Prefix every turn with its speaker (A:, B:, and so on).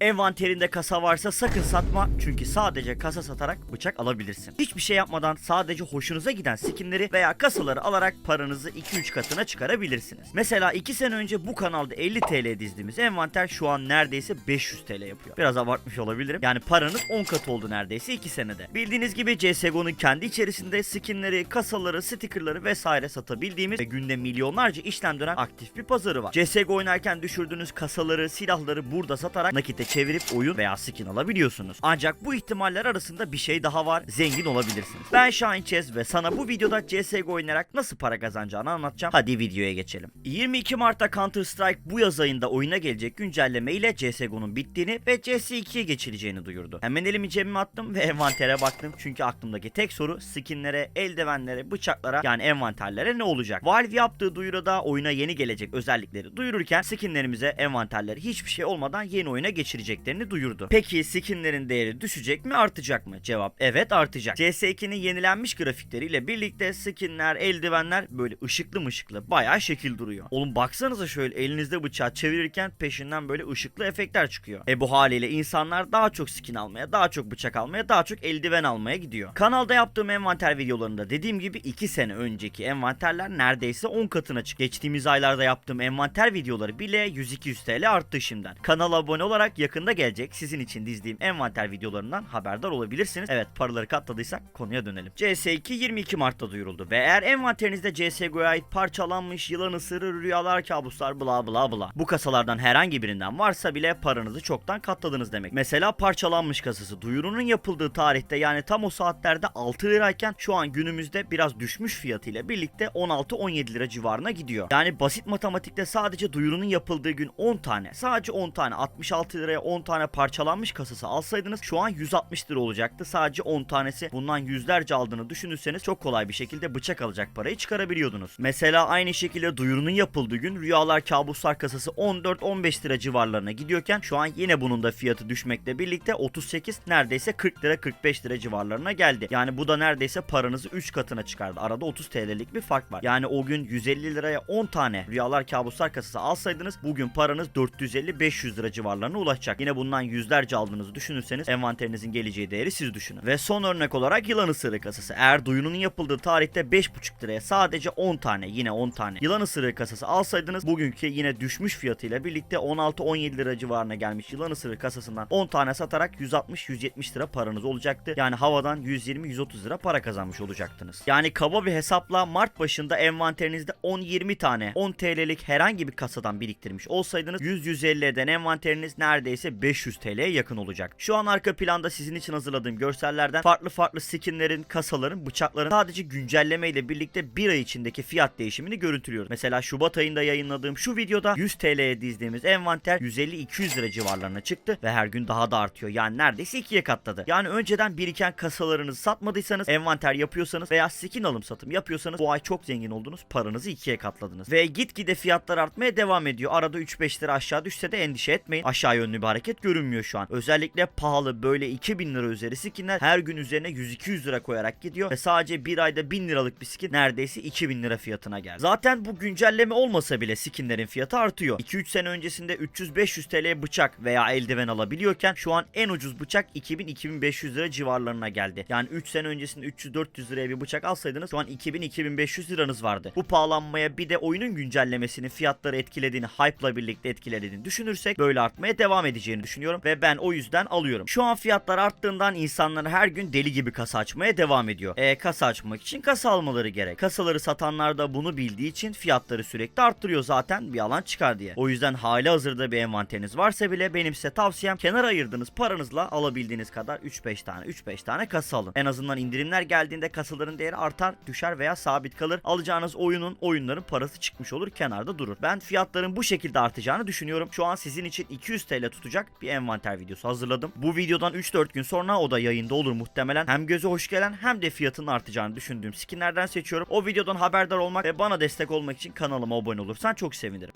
A: Envanterinde kasa varsa sakın satma çünkü sadece kasa satarak bıçak alabilirsin. Hiçbir şey yapmadan sadece hoşunuza giden skinleri veya kasaları alarak paranızı 2-3 katına çıkarabilirsiniz. Mesela 2 sene önce bu kanalda 50 TL dizdiğimiz envanter şu an neredeyse 500 TL yapıyor. Biraz abartmış olabilirim. Yani paranız 10 katı oldu neredeyse 2 senede. Bildiğiniz gibi CSGO'nun kendi içerisinde skinleri, kasaları, stickerları vesaire satabildiğimiz ve günde milyonlarca işlem dönen aktif bir pazarı var. CSGO oynarken düşürdüğünüz kasaları, silahları burada satarak nakite çevirip oyun veya skin alabiliyorsunuz. Ancak bu ihtimaller arasında bir şey daha var. Zengin olabilirsiniz. Ben Şahin Çez ve sana bu videoda CSGO oynayarak nasıl para kazanacağını anlatacağım. Hadi videoya geçelim. 22 Mart'ta Counter Strike bu yaz ayında oyuna gelecek güncelleme ile CSGO'nun bittiğini ve CS2'ye geçileceğini duyurdu. Hemen elimi cebime attım ve envantere baktım. Çünkü aklımdaki tek soru skinlere, eldivenlere, bıçaklara yani envanterlere ne olacak? Valve yaptığı duyuruda oyuna yeni gelecek özellikleri duyururken skinlerimize envanterleri hiçbir şey olmadan yeni oyuna geçireceklerini duyurdu. Peki skinlerin değeri düşecek mi artacak mı? Cevap evet artacak. CS2'nin yenilenmiş grafikleriyle birlikte skinler, eldivenler böyle ışıklı mışıklı bayağı şekil duruyor. Oğlum baksanıza şöyle elinizde bıçağı çevirirken peşinden böyle ışıklı efektler çıkıyor. E bu haliyle insanlar daha çok skin almaya, daha çok bıçak almaya, daha çok eldiven almaya gidiyor. Kanalda yaptığım envanter videolarında dediğim gibi 2 sene önceki envanterler neredeyse 10 katına çıktı. Geçtiğimiz aylarda yaptığım envanter videoları bile 100-200 TL arttı şimdiden. Kanala abone olarak yakında gelecek sizin için dizdiğim envanter videolarından haberdar olabilirsiniz. Evet paraları katladıysak konuya dönelim. CS2 22 Mart'ta duyuruldu ve eğer envanterinizde CSGO'ya ait parçalanmış yılan ısırır, rüyalar, kabuslar bla bla bla bu kasalardan herhangi birinden varsa bile paranızı çoktan katladınız demek. Mesela parçalanmış kasası duyurunun yapıldığı tarihte yani tam o saatlerde 6 lirayken şu an günümüzde biraz düşmüş fiyatıyla birlikte 16-17 lira civarına gidiyor. Yani basit matematikte sadece duyurunun yapıldığı gün 10 tane sadece 10 tane 66 liraya 10 tane parçalanmış kasası alsaydınız şu an 160 lira olacaktı. Sadece 10 tanesi bundan yüzlerce aldığını düşünürseniz çok kolay bir şekilde bıçak alacak parayı çıkarabiliyordunuz. Mesela aynı şekilde duyurunun yapıldığı gün rüyalar kabuslar kasası 14-15 lira civarlarına gidiyorken şu an yine bunun da fiyatı düşmekle birlikte 38 neredeyse 40 lira 45 lira civarlarına geldi. Yani bu da neredeyse paranızı 3 katına çıkardı. Arada 30 TL'lik bir fark var. Yani o gün 150 liraya 10 tane rüyalar kabuslar kasası alsaydınız bugün paranız 450-500 lira civarlarına ulaşacak. Yine bundan yüzlerce aldığınızı düşünürseniz envanterinizin geleceği değeri siz düşünün. Ve son örnek olarak yılan ısırığı kasası. Eğer duyurunun yapıldığı tarihte 5,5 liraya sadece 10 tane yine 10 tane yılan ısırığı kasası alsaydınız bugünkü yine düşmüş fiyatıyla birlikte 16-17 lira civarına gelmiş yılan ısırığı kasasından 10 tane satarak 160-170 lira paranız olacaktı. Yani havadan 120-130 lira para kazanmış olacaktınız. Yani kaba bir hesapla Mart başında envanterinizde 10-20 tane 10 TL'lik herhangi bir kasadan biriktirmiş olsaydınız 100-150 eden envanteriniz neredeyse 500 TL'ye yakın olacak. Şu an arka planda sizin için hazırladığım görsellerden farklı farklı skinlerin, kasaların, bıçakların sadece güncelleme ile birlikte bir ay içindeki fiyat değişimini görüntülüyoruz. Mesela Şubat ayında yayınladığım şu videoda 100 TL'ye dizdiğimiz envanter 150-200 lira civarlarına çıktı ve her gün daha da artıyor. Yani neredeyse ikiye katladı. Yani önceden biriken kasalarınızı satmadıysanız, envanter yapıyorsanız veya skin alım satım yapıyorsanız bu ay çok zengin oldunuz, paranızı ikiye katladınız. Ve gitgide fiyatlar artmaya devam ediyor. Arada 3-5 lira aşağı düşse de endişe etmeyin. Aşağı yönlü bir görünmüyor şu an. Özellikle pahalı böyle 2000 lira üzeri skinler her gün üzerine 100-200 lira koyarak gidiyor ve sadece bir ayda 1000 liralık bir skin neredeyse 2000 lira fiyatına geldi. Zaten bu güncelleme olmasa bile skinlerin fiyatı artıyor. 2-3 sene öncesinde 300-500 TL bıçak veya eldiven alabiliyorken şu an en ucuz bıçak 2000-2500 lira civarlarına geldi. Yani 3 sene öncesinde 300-400 liraya bir bıçak alsaydınız şu an 2000-2500 liranız vardı. Bu pahalanmaya bir de oyunun güncellemesinin fiyatları etkilediğini, hype'la birlikte etkilediğini düşünürsek böyle artmaya devam edeceğini düşünüyorum ve ben o yüzden alıyorum. Şu an fiyatlar arttığından insanlar her gün deli gibi kasa açmaya devam ediyor. E kasa açmak için kasa almaları gerek. Kasaları satanlar da bunu bildiği için fiyatları sürekli arttırıyor zaten bir alan çıkar diye. O yüzden hali hazırda bir envanteriniz varsa bile benim size tavsiyem kenara ayırdığınız paranızla alabildiğiniz kadar 3-5 tane 3-5 tane kasa alın. En azından indirimler geldiğinde kasaların değeri artar, düşer veya sabit kalır. Alacağınız oyunun oyunların parası çıkmış olur kenarda durur. Ben fiyatların bu şekilde artacağını düşünüyorum. Şu an sizin için 200 TL tutacak bir envanter videosu hazırladım. Bu videodan 3-4 gün sonra o da yayında olur muhtemelen. Hem göze hoş gelen hem de fiyatının artacağını düşündüğüm skinlerden seçiyorum. O videodan haberdar olmak ve bana destek olmak için kanalıma abone olursan çok sevinirim.